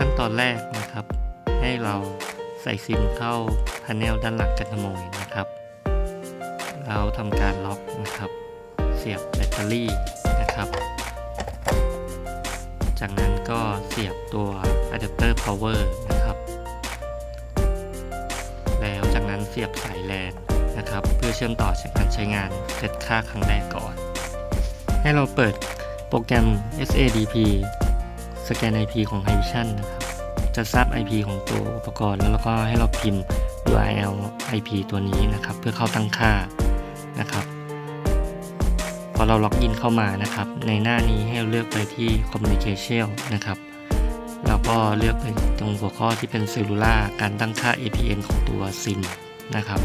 ขั้นตอนแรกนะครับ ให้เราใส่ซิมเข้าพาเนลด้านหลังกันขโมยนะครับ เราทำการล็อกนะครับ เสียบแบตเตอรี่นะครับ จากนั้นก็เสียบตัวอะแดปเตอร์ power นะครับ แล้วจากนั้นเสียบสายแลนนะครับ เพื่อเชื่อมต่อจากการใช้งานเซตค่าครั้งแรกก่อน ให้เราเปิดโปรแกรม SADP สแกน IP ของ Haivision นะครับ จะทราบ IP ของตัวอุปกรณ์ แล้วก็ให้เราพิมพ์ URL IP ตัวนี้นะครับ เพื่อเข้าตั้งค่านะครับ พอเราล็อกอินเข้ามานะครับ ในหน้านี้ให้เราเลือกไปที่ Communication นะครับแล้วก็เลือกไปตรงหัวข้อที่เป็น Cellular การตั้งค่า APN ของตัว SIM นะครับ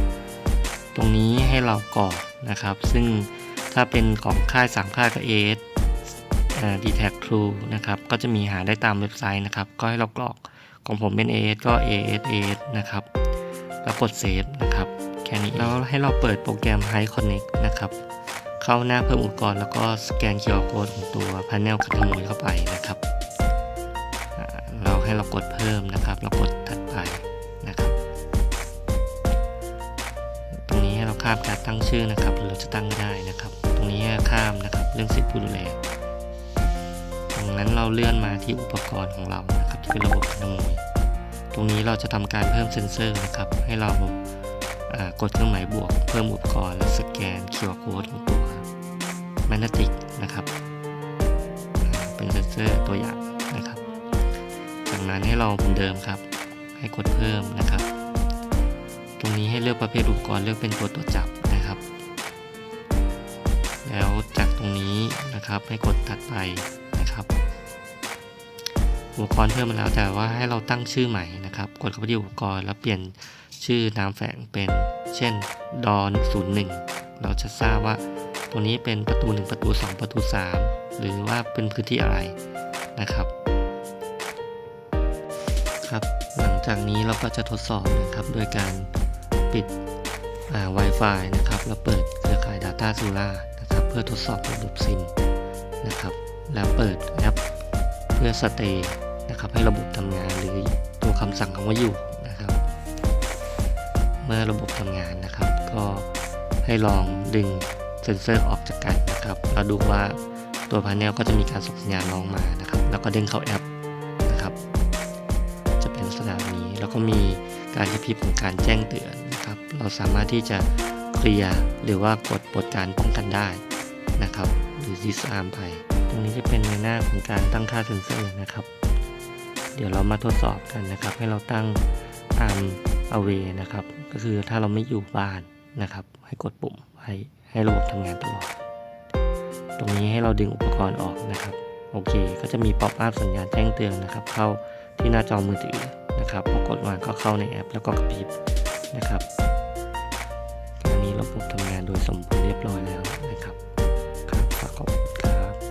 ตรงนี้ให้เรากรอกนะครับ ซึ่งถ้าเป็นของค่าย3ค่ายก็ AS ดีแท็ก True นะครับ ก็จะมีหาได้ตามเว็บไซต์นะครับ ก็ให้เรากรอกของผมเป็น AS ก็ AS AS นะครับ แล้วกด Save นะครับ แค่นี้ แล้วให้เราเปิดโปรแกรม High Connect นะครับ เข้าหน้าเพิ่มอุปกรณ์แล้วก็สแกน QR Code ของตัว Panel คัดขโมยเข้าไปนะครับ เราให้เรากดเพิ่มนะครับแล้วกดถัดไปนะครับ ตรงนี้ให้เราข้ามการตั้งชื่อนะครับ เราจะตั้งได้นะครับ ตรงนี้ข้ามนะครับ เรื่องสิทธิผู้ดูแล ตรงนั้นเราเลื่อนมาที่อุปกรณ์ของเรานะครับที่เป็นระบบขโมยตรงนี้เราจะทำการเพิ่มเซ็นเซอร์นะครับ ให้เรากดเครื่องหมายบวก เพิ่มอุปกรณ์และสแกน QR Code ของตัวแมกนติกนะครับ เป็นเซ็นเซอร์ตัวอย่างนะครับ จากนั้นให้เราเหมือนเดิมครับ ให้กดเพิ่มนะครับ ตรงนี้ให้เลือกประเภทอุปกรณ์เลือกเป็นตัวตรวจจับนะครับ แล้วจากตรงนี้นะครับให้กดถัดไป นะครับอุปกรณ์เพิ่มมาแล้วแต่ว่าให้เราตั้งชื่อใหม่นะครับ กดเข้าไปที่อุปกรณ์แล้วเปลี่ยนชื่อนามแฝงเป็น เช่นดอน01 เราจะทราบว่าตัวนี้เป็นประตู 1 ประตู 2 ประตู 3 หรือว่าเป็นพื้นที่อะไรนะครับ ครับหลังจากนี้เราก็จะทดสอบนะครับโดยการปิดอ่า Wi-Fi นะครับแล้วเปิดเครือข่าย Data s u l a นะครับ เพื่อทดสอบระบบซิมนะครับ แล้วเปิดแอปเพื่อสเตย์นะครับให้ระบบทำงานหรือตัวคำสั่งคำว่าอยู่นะครับ เมื่อระบบทำงานนะครับ ก็ให้ลองดึงเซนเซอร์ออกจากกันนะครับแล้วดูว่าตัวพาเนลก็จะมีการส่งสัญญาณน้องมานะครับ แล้วก็ดึงเข้าแอปนะครับ จะเป็นลักษณะนี้แล้วก็มีการกระพริบของการแจ้งเตือนนะครับ เราสามารถที่จะเคลียร์หรือว่ากดปลดการป้องกันได้นะครับ หรือ disarm ไป ตรงนี้จะเป็นในหน้าของการตั้งค่าเซ็นเซอร์นะครับ เดี๋ยวเรามาทดสอบกันนะครับ ให้เราตั้ง arm away นะครับ ก็คือถ้าเราไม่อยู่บ้านนะครับ ให้กดปุ่มให้ให้ระบบทำงานตลอด ตรงนี้ให้เราดึงอุปกรณ์ออกนะครับ โอเค ก็จะมีป๊อปอัพสัญญาณแจ้งเตือนนะครับ เข้าที่หน้าจอมือถือนะครับพอกดวางก็เข้าในแอป แล้วก็กระพริบนะครับอันนี้ระบบทำงานโดยสมบูรณ์เรียบร้อยแล้วนะครับ 닷컴